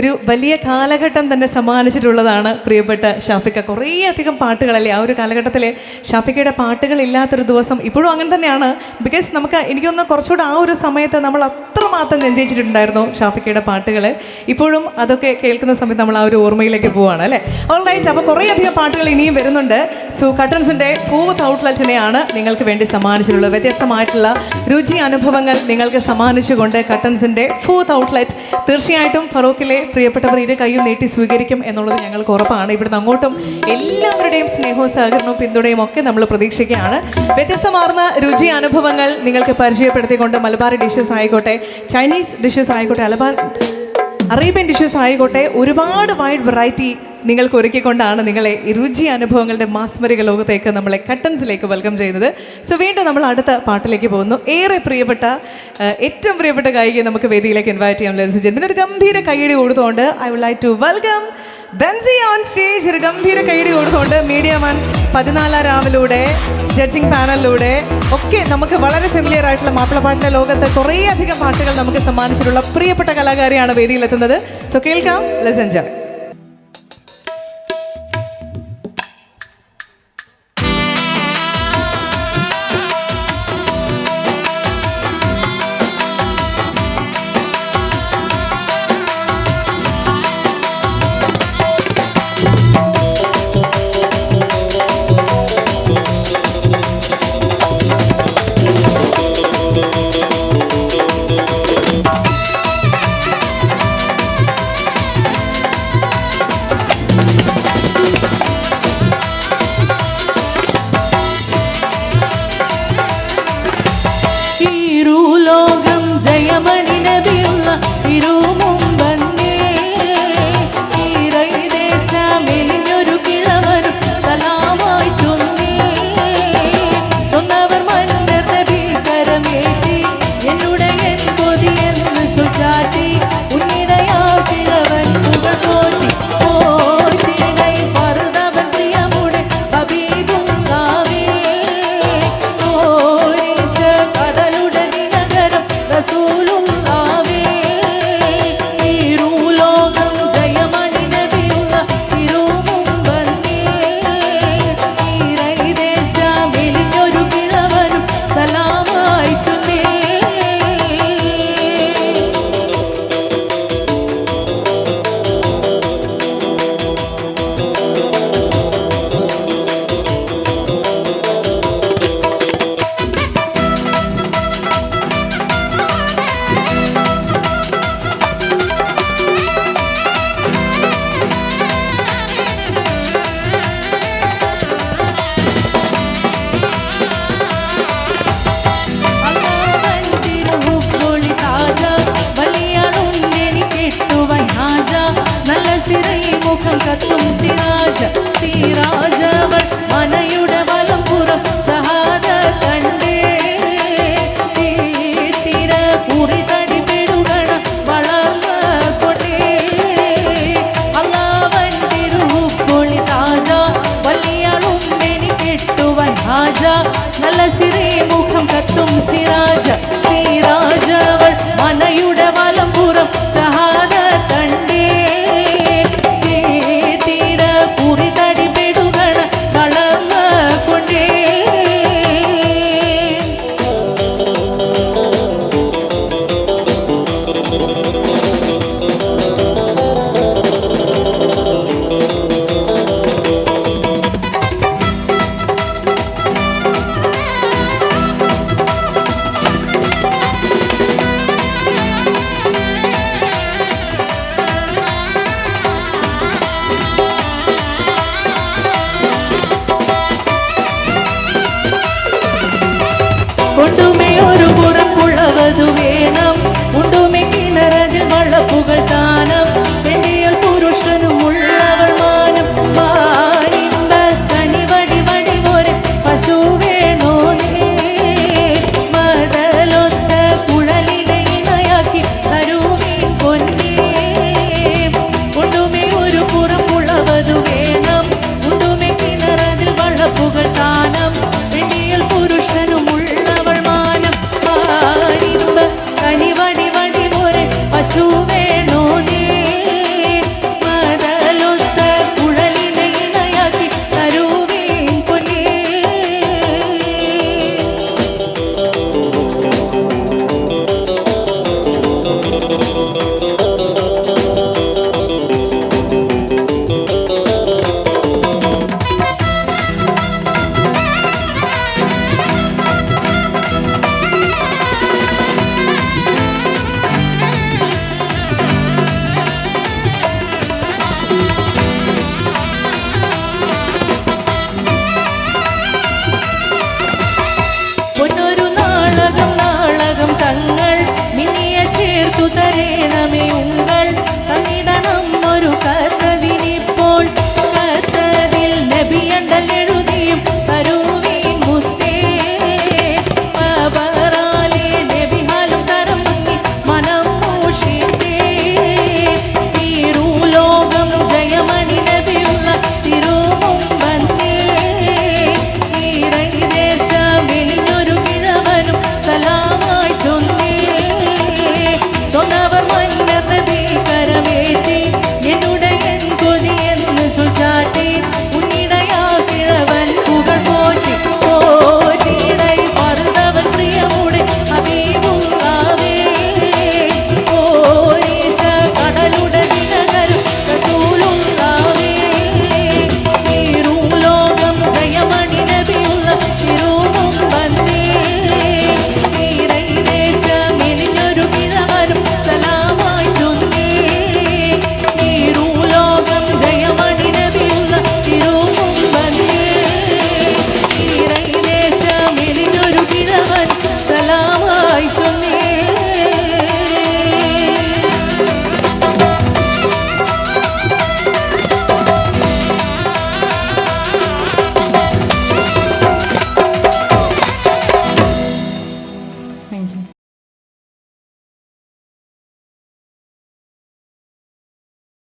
ഒരു വലിയ കാലഘട്ടം തന്നെ സമ്മാനിച്ചിട്ടുള്ളതാണ് പ്രിയപ്പെട്ട ഷാഫിക്ക. കുറേ അധികം പാട്ടുകളല്ലേ? ആ ഒരു കാലഘട്ടത്തിലെ ഷാഫിക്കയുടെ പാട്ടുകളില്ലാത്തൊരു ദിവസം ഇപ്പോഴും അങ്ങനെ തന്നെയാണ്. ബിക്കോസ് നമുക്ക് എനിക്കൊന്ന് കുറച്ചുകൂടെ ആ ഒരു സമയത്ത് നമ്മൾ അത്രമാത്രം നെഞ്ചിച്ചിട്ടുണ്ടായിരുന്നു ഷാഫിക്കയുടെ പാട്ടുകൾ ഇപ്പോഴും അതൊക്കെ കേൾക്കുന്ന സമയത്ത് നമ്മൾ ആ ഒരു ഓർമ്മയിലേക്ക് പോവുകയാണ് അല്ലേ? ഓൾ റൈറ്റ് അപ്പോൾ കുറേ അധികം പാട്ടുകൾ ഇനിയും വരുന്നുണ്ട്. സോ കട്ടൻസിന്റെ പൂവത്ത് ഔട്ട്ലെറ്റിനെയാണ് നിങ്ങൾക്ക് വേണ്ടി സമ്മാനിച്ചിട്ടുള്ളത്. വ്യത്യസ്തമായിട്ടുള്ള രുചി അനുഭവങ്ങൾ നിങ്ങൾക്ക് സമ്മാനിച്ചുകൊണ്ട് കട്ടൻസിന്റെ ഫൂത്ത് ഔട്ട്ലെറ്റ് തീർച്ചയായിട്ടും ഫറൂഖിലെ പ്രിയപ്പെട്ടവർ ഇരു കൈയും നീട്ടി സ്വീകരിക്കും എന്നുള്ളത് ഞങ്ങൾക്ക് ഉറപ്പാണ്. ഇവിടുന്ന് അങ്ങോട്ടും എല്ലാവരുടെയും സ്നേഹവും സഹകരണവും പിന്തുണയും ഒക്കെ നമ്മൾ പ്രതീക്ഷിക്കുകയാണ്. വ്യത്യസ്തമാർന്ന രുചി അനുഭവങ്ങൾ നിങ്ങൾക്ക് പരിചയപ്പെടുത്തിക്കൊണ്ട് മലബാർ ഡിഷസ് ആയിക്കോട്ടെ ചൈനീസ് ഡിഷസ് ആയിക്കോട്ടെ അലബാർ അറേബ്യൻ ഡിഷസ് ആയിക്കോട്ടെ ഒരുപാട് വൈഡ് വെറൈറ്റി നിങ്ങൾക്ക് ഒരുക്കിക്കൊണ്ടാണ് നിങ്ങളെ രുചി അനുഭവങ്ങളുടെ മാസ്മരിക ലോകത്തേക്ക് നമ്മളെ കട്ടൻസിലേക്ക് വെൽക്കം ചെയ്യുന്നത്. സോ വീണ്ടും നമ്മൾ അടുത്ത പാട്ടിലേക്ക് പോകുന്നു. ഏറെ പ്രിയപ്പെട്ട ഏറ്റവും പ്രിയപ്പെട്ട ഗായികയെ നമുക്ക് വേദിയിലേക്ക് ഇൻവൈറ്റ് ചെയ്യാൻ ലഭിച്ചു ജന്മിന് ഒരു ഗംഭീര കൈയടി കൊടുത്തുകൊണ്ട് I would like to welcome Benzy on stage ഒരു ഗംഭീര കൈയടി കൊടുത്തുകൊണ്ട് മീഡിയ വൺ പതിനാലാം രാവിലൂടെ ജഡ്ജിങ് പാനലിലൂടെ ഒക്കെ നമുക്ക് വളരെ ഫെമിലിയർ ആയിട്ടുള്ള മാപ്പിളപ്പാട്ടിന്റെ ലോകത്ത് കുറേയധികം പാട്ടുകൾ നമുക്ക് സമ്മാനിച്ചിട്ടുള്ള പ്രിയപ്പെട്ട കലാകാരിയാണ് വേദിയിലെത്തുന്നത്. സോ കേൾക്കാം. ലെസ് എൻജോയ് मुखम कर्तुं सिराज தானா